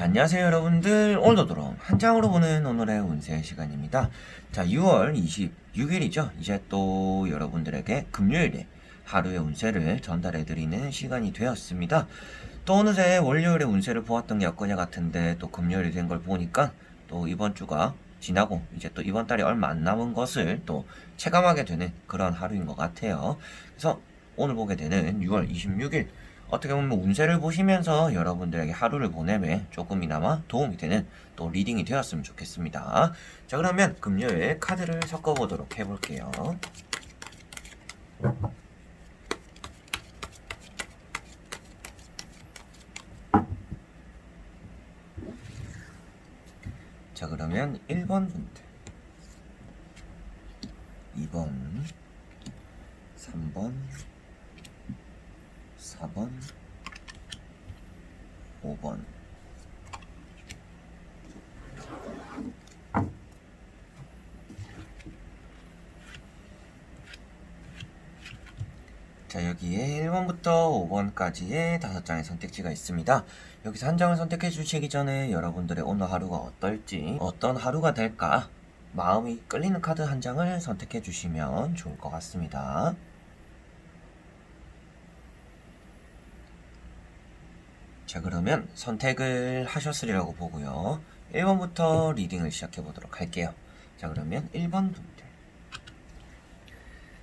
자, 안녕하세요 여러분들. 오늘도 돌아온 한 장으로 보는 오늘의 운세 시간입니다. 자 6월 26일이죠. 이제 또 여러분들에게 금요일에 하루의 운세를 전달해 드리는 시간이 되었습니다. 또 어느새 월요일에 운세를 보았던 게 엊그제 같은데 또 금요일이 된 걸 보니까 또 이번 주가 지나고 이제 또 이번 달이 얼마 안 남은 것을 또 체감하게 되는 그런 하루인 것 같아요. 그래서 오늘 보게 되는 6월 26일 어떻게 보면 운세를 보시면서 여러분들에게 하루를 보내매 조금이나마 도움이 되는 또 리딩이 되었으면 좋겠습니다. 자, 그러면 금요일 카드를 섞어보도록 해볼게요. 자, 그러면 1번 분들, 2번, 3번, 4번, 5번. 자, 여기에 1번부터 5번까지의 다섯 장의 선택지가 있습니다. 여기서 한 장을 선택해 주시기 전에 여러분들의 오늘 하루가 어떨지, 어떤 하루가 될까, 마음이 끌리는 카드 한 장을 선택해 주시면 좋을 것 같습니다. 자, 그러면 선택을 하셨으리라고 보고요. 1번부터 리딩을 시작해 보도록 할게요. 자, 그러면 1번 분들.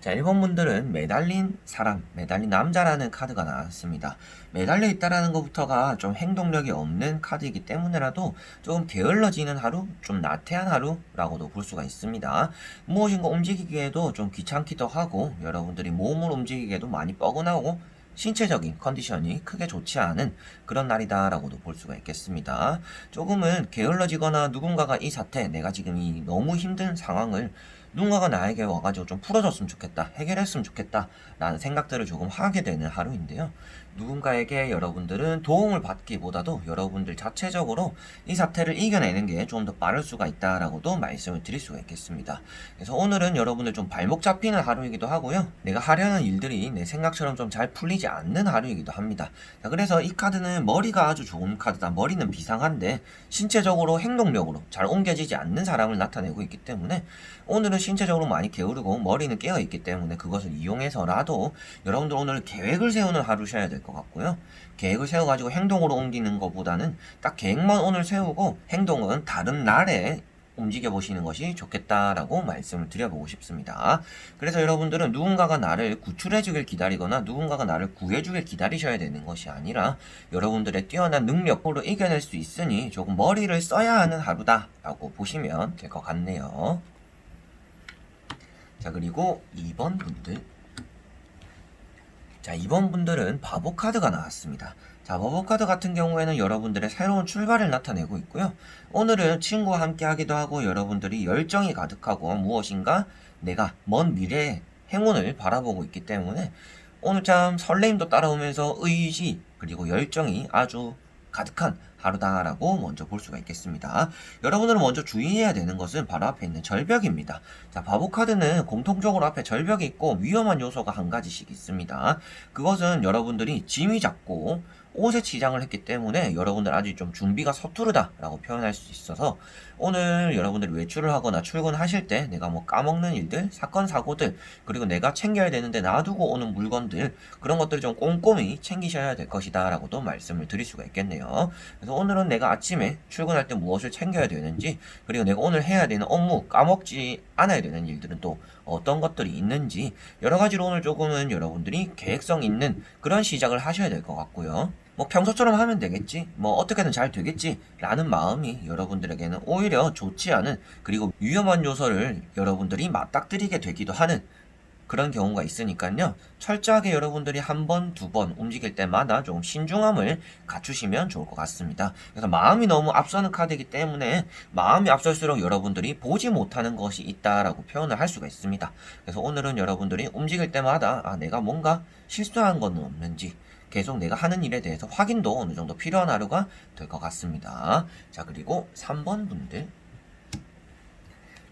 자, 1번 분들은 매달린 사람, 매달린 남자라는 카드가 나왔습니다. 매달려 있다라는 것부터가 좀 행동력이 없는 카드이기 때문에라도 조금 게을러지는 하루, 좀 나태한 하루라고도 볼 수가 있습니다. 무엇인가 움직이기에도 좀 귀찮기도 하고, 여러분들이 몸을 움직이기에도 많이 뻐근하고, 신체적인 컨디션이 크게 좋지 않은 그런 날이다라고도 볼 수가 있겠습니다. 조금은 게을러지거나 누군가가 이 사태, 내가 지금 이 너무 힘든 상황을 누군가가 나에게 와가지고 좀 풀어줬으면 좋겠다, 해결했으면 좋겠다, 라는 생각들을 조금 하게 되는 하루인데요. 누군가에게 여러분들은 도움을 받기보다도 여러분들 자체적으로 이 사태를 이겨내는 게 좀 더 빠를 수가 있다라고도 말씀을 드릴 수가 있겠습니다. 그래서 오늘은 여러분들 좀 발목 잡히는 하루이기도 하고요. 내가 하려는 일들이 내 생각처럼 좀 잘 풀리지 않는 하루이기도 합니다. 자, 그래서 이 카드는 머리가 아주 좋은 카드다. 머리는 비상한데 신체적으로 행동력으로 잘 옮겨지지 않는 사람을 나타내고 있기 때문에 오늘은 신체적으로 많이 게으르고 머리는 깨어 있기 때문에 그것을 이용해서라도 여러분들 오늘 계획을 세우는 하루셔야 될 것 같고요. 계획을 세워가지고 행동으로 옮기는 것보다는 딱 계획만 오늘 세우고 행동은 다른 날에 움직여 보시는 것이 좋겠다라고 말씀을 드려보고 싶습니다. 그래서 여러분들은 누군가가 나를 구출해 주길 기다리거나 누군가가 나를 구해 주길 기다리셔야 되는 것이 아니라 여러분들의 뛰어난 능력으로 이겨낼 수 있으니 조금 머리를 써야 하는 하루다라고 보시면 될 것 같네요. 자, 그리고 2번 분들. 자, 2번 분들은 바보 카드가 나왔습니다. 자, 바보 카드 같은 경우에는 여러분들의 새로운 출발을 나타내고 있고요. 오늘은 친구와 함께 하기도 하고 여러분들이 열정이 가득하고 무엇인가 내가 먼 미래의 행운을 바라보고 있기 때문에 오늘 참 설레임도 따라오면서 의지 그리고 열정이 아주 가득한 하루다라고 먼저 볼 수가 있겠습니다. 여러분들은 먼저 주의해야 되는 것은 바로 앞에 있는 절벽입니다. 자, 바보 카드는 공통적으로 앞에 절벽이 있고 위험한 요소가 한 가지씩 있습니다. 그것은 여러분들이 짐이 작고 옷에 치장을 했기 때문에 여러분들 아직 좀 준비가 서투르다라고 표현할 수 있어서 오늘 여러분들이 외출을 하거나 출근하실 때 내가 뭐 까먹는 일들, 사건, 사고들, 그리고 내가 챙겨야 되는데 놔두고 오는 물건들, 그런 것들을 좀 꼼꼼히 챙기셔야 될 것이다 라고도 말씀을 드릴 수가 있겠네요. 그래서 오늘은 내가 아침에 출근할 때 무엇을 챙겨야 되는지, 그리고 내가 오늘 해야 되는 업무, 까먹지 않아야 되는 일들은 또 어떤 것들이 있는지, 여러 가지로 오늘 조금은 여러분들이 계획성 있는 그런 시작을 하셔야 될 것 같고요. 뭐 평소처럼 하면 되겠지, 뭐 어떻게든 잘 되겠지 라는 마음이 여러분들에게는 오히려 좋지 않은 그리고 위험한 요소를 여러분들이 맞닥뜨리게 되기도 하는 그런 경우가 있으니까요. 철저하게 여러분들이 한 번, 두 번 움직일 때마다 좀 신중함을 갖추시면 좋을 것 같습니다. 그래서 마음이 너무 앞서는 카드이기 때문에 마음이 앞설수록 여러분들이 보지 못하는 것이 있다라고 표현을 할 수가 있습니다. 그래서 오늘은 여러분들이 움직일 때마다 아, 내가 뭔가 실수한 건 없는지 계속 내가 하는 일에 대해서 확인도 어느 정도 필요한 하루가 될 것 같습니다. 자, 그리고 3번 분들.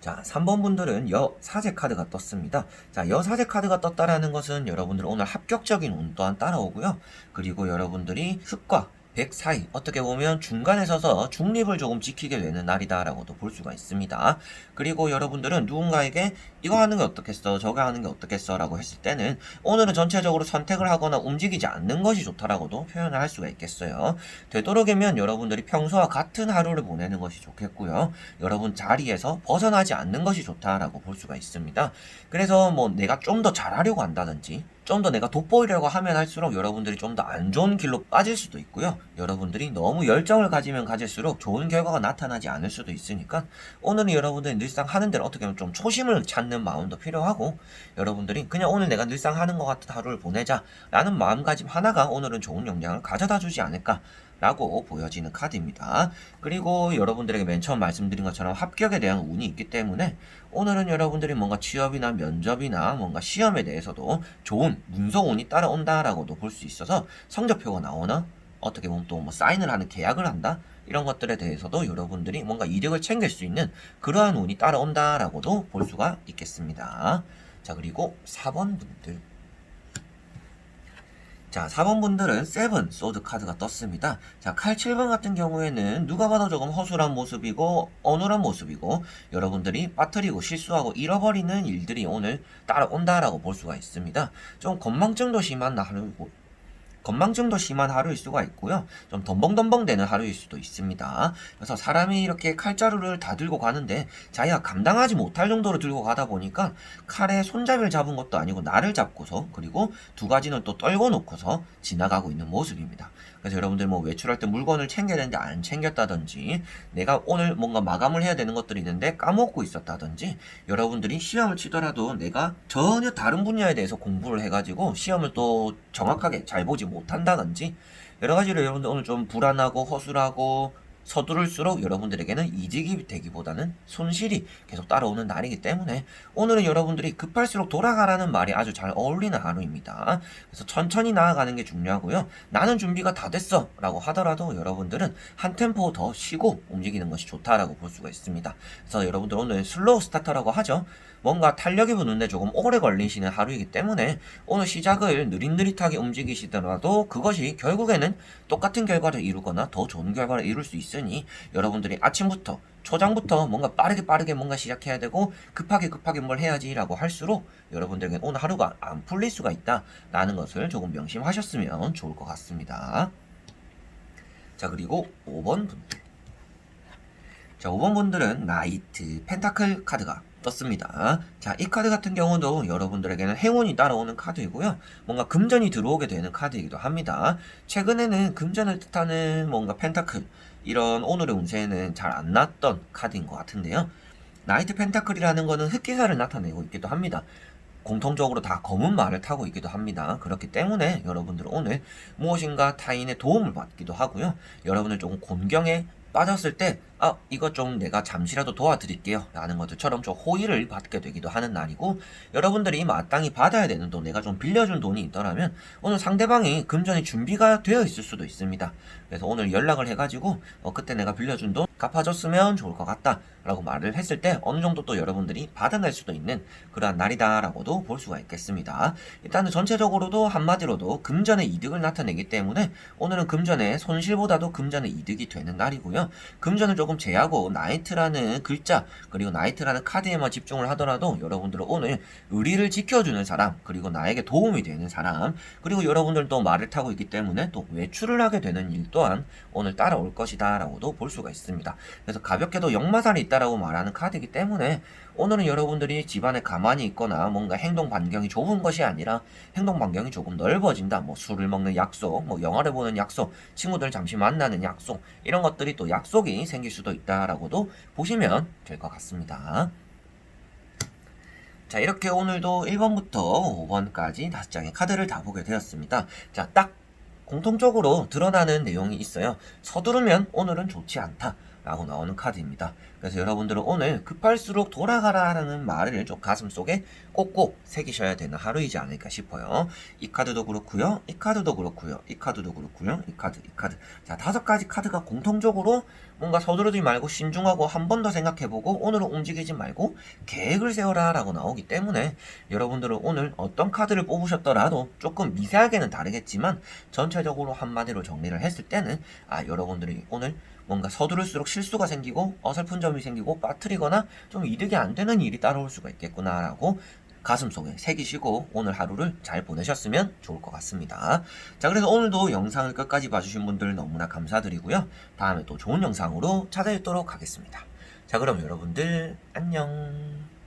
자, 3번 분들은 여 사제 카드가 떴습니다. 자, 여 사제 카드가 떴다라는 것은 여러분들 오늘 합격적인 운 또한 따라오고요. 그리고 여러분들이 흙과 100 사이 어떻게 보면 중간에 서서 중립을 조금 지키게 되는 날이다라고도 볼 수가 있습니다. 그리고 여러분들은 누군가에게 이거 하는 게 어떻겠어 저거 하는 게 어떻겠어 라고 했을 때는 오늘은 전체적으로 선택을 하거나 움직이지 않는 것이 좋다라고도 표현을 할 수가 있겠어요. 되도록이면 여러분들이 평소와 같은 하루를 보내는 것이 좋겠고요. 여러분 자리에서 벗어나지 않는 것이 좋다라고 볼 수가 있습니다. 그래서 뭐 내가 좀 더 잘하려고 한다든지 좀 더 내가 돋보이려고 하면 할수록 여러분들이 좀 더 안 좋은 길로 빠질 수도 있고요. 여러분들이 너무 열정을 가지면 가질수록 좋은 결과가 나타나지 않을 수도 있으니까 오늘은 여러분들이 늘상 하는 대로 어떻게 보면 좀 초심을 찾는 마음도 필요하고 여러분들이 그냥 오늘 내가 늘상 하는 것 같은 하루를 보내자 라는 마음가짐 하나가 오늘은 좋은 영향을 가져다 주지 않을까 라고 보여지는 카드입니다. 그리고 여러분들에게 맨 처음 말씀드린 것처럼 합격에 대한 운이 있기 때문에 오늘은 여러분들이 뭔가 취업이나 면접이나 뭔가 시험에 대해서도 좋은 문서운이 따라온다라고도 볼 수 있어서 성적표가 나오나 어떻게 보면 또 뭐 사인을 하는 계약을 한다 이런 것들에 대해서도 여러분들이 뭔가 이득을 챙길 수 있는 그러한 운이 따라온다라고도 볼 수가 있겠습니다. 자 그리고 4번 분들 자, 4번 분들은 세븐 소드 카드가 떴습니다. 자, 칼 7번 같은 경우에는 누가 봐도 조금 허술한 모습이고 어눌한 모습이고 여러분들이 빠뜨리고 실수하고 잃어버리는 일들이 오늘 따라온다라고 볼 수가 있습니다. 좀 건망증도 심한 하루고 건망증도 심한 하루일 수가 있고요. 좀 덤벙덤벙 되는 하루일 수도 있습니다. 그래서 사람이 이렇게 칼자루를 다 들고 가는데 자기가 감당하지 못할 정도로 들고 가다 보니까 칼에 손잡이를 잡은 것도 아니고 나를 잡고서 그리고 두 가지는 또 떨궈 놓고서 지나가고 있는 모습입니다. 그래서 여러분들 뭐 외출할 때 물건을 챙겨야 되는데 안 챙겼다든지 내가 오늘 뭔가 마감을 해야 되는 것들이 있는데 까먹고 있었다든지 여러분들이 시험을 치더라도 내가 전혀 다른 분야에 대해서 공부를 해가지고 시험을 또 정확하게 잘 보지 못한다든지 여러 가지로 여러분들 오늘 좀 불안하고 허술하고 서두를수록 여러분들에게는 이득이 되기보다는 손실이 계속 따라오는 날이기 때문에 오늘은 여러분들이 급할수록 돌아가라는 말이 아주 잘 어울리는 하루입니다. 그래서 천천히 나아가는 게 중요하고요. 나는 준비가 다 됐어 라고 하더라도 여러분들은 한 템포 더 쉬고 움직이는 것이 좋다라고 볼 수가 있습니다. 그래서 여러분들 오늘 슬로우 스타터라고 하죠. 뭔가 탄력이 붙는데 조금 오래 걸리시는 하루이기 때문에 오늘 시작을 느릿느릿하게 움직이시더라도 그것이 결국에는 똑같은 결과를 이루거나 더 좋은 결과를 이룰 수 있으니 여러분들이 아침부터 초장부터 뭔가 빠르게 빠르게 뭔가 시작해야 되고 급하게 급하게 뭘 해야지라고 할수록 여러분들에게 오늘 하루가 안 풀릴 수가 있다라는 것을 조금 명심하셨으면 좋을 것 같습니다. 자 그리고 5번 분들 자 5번 분들은 나이트 펜타클 카드가 떴습니다. 자, 이 카드 같은 경우도 여러분들에게는 행운이 따라오는 카드이고요. 뭔가 금전이 들어오게 되는 카드이기도 합니다. 최근에는 금전을 뜻하는 뭔가 펜타클, 이런 오늘의 운세에는 잘 안 났던 카드인 것 같은데요. 나이트 펜타클이라는 거는 흑기사를 나타내고 있기도 합니다. 공통적으로 다 검은 말을 타고 있기도 합니다. 그렇기 때문에 여러분들은 오늘 무엇인가 타인의 도움을 받기도 하고요. 여러분을 조금 곤경에 빠졌을 때, 아, 이것 좀 내가 잠시라도 도와드릴게요. 라는 것들처럼 좀 호의를 받게 되기도 하는 날이고, 여러분들이 마땅히 받아야 되는 돈, 내가 좀 빌려준 돈이 있더라면, 오늘 상대방이 금전이 준비가 되어 있을 수도 있습니다. 그래서 오늘 연락을 해가지고, 어, 그때 내가 빌려준 돈 갚아줬으면 좋을 것 같다. 라고 말을 했을 때, 어느 정도 또 여러분들이 받아낼 수도 있는 그러한 날이다. 라고도 볼 수가 있겠습니다. 일단은 전체적으로도 한마디로도 금전의 이득을 나타내기 때문에, 오늘은 금전의 손실보다도 금전의 이득이 되는 날이고요. 금전을 조금 제하고 나이트라는 글자 그리고 나이트라는 카드에만 집중을 하더라도 여러분들은 오늘 의리를 지켜주는 사람 그리고 나에게 도움이 되는 사람 그리고 여러분들도 말을 타고 있기 때문에 또 외출을 하게 되는 일 또한 오늘 따라올 것이다 라고도 볼 수가 있습니다. 그래서 가볍게도 역마살이 있다라고 말하는 카드이기 때문에 오늘은 여러분들이 집안에 가만히 있거나 뭔가 행동 반경이 좁은 것이 아니라 행동 반경이 조금 넓어진다. 뭐 술을 먹는 약속, 뭐 영화를 보는 약속, 친구들 잠시 만나는 약속 이런 것들이 또 약속이 생길 수도 있다라고도 보시면 될 것 같습니다. 자 이렇게 오늘도 1번부터 5번까지 5장의 카드를 다 보게 되었습니다. 자 딱 공통적으로 드러나는 내용이 있어요. 서두르면 오늘은 좋지 않다. 라고 나오는 카드입니다. 그래서 여러분들은 오늘 급할수록 돌아가라라는 말을 좀 가슴속에 꼭꼭 새기셔야 되는 하루이지 않을까 싶어요. 이 카드도 그렇고요. 이 카드도 그렇고요. 이 카드도 그렇고요. 이 카드, 이 카드. 자, 다섯 가지 카드가 공통적으로 뭔가 서두르지 말고 신중하고 한 번 더 생각해보고 오늘은 움직이지 말고 계획을 세워라 라고 나오기 때문에 여러분들은 오늘 어떤 카드를 뽑으셨더라도 조금 미세하게는 다르겠지만 전체적으로 한마디로 정리를 했을 때는 아 여러분들이 오늘 뭔가 서두를수록 실수가 생기고 어설픈 점이 생기고 빠뜨리거나 좀 이득이 안 되는 일이 따라올 수가 있겠구나라고 가슴속에 새기시고 오늘 하루를 잘 보내셨으면 좋을 것 같습니다. 자, 그래서 오늘도 영상을 끝까지 봐주신 분들 너무나 감사드리고요. 다음에 또 좋은 영상으로 찾아뵙도록 하겠습니다. 자, 그럼 여러분들 안녕.